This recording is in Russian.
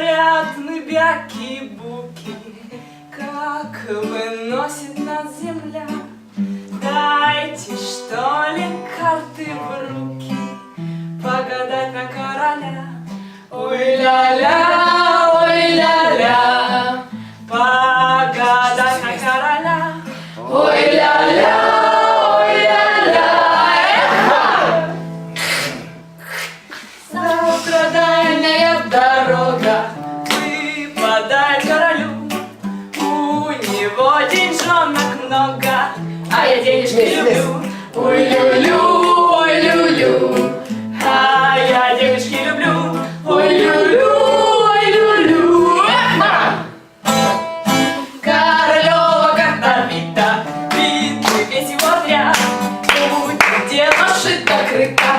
Говорят мы бяки-буки, как выносит нас земля. Дайте, что ли, карты в руки, Сегодня деньжонок много, а я денежки Мисс, люблю. Ой, лю ой-лю-лю, а я девочки люблю. Ой-лю-лю, ой-лю-лю. Эх! Королева как набита, видно весь его отряд. Будет дело шито-крыто.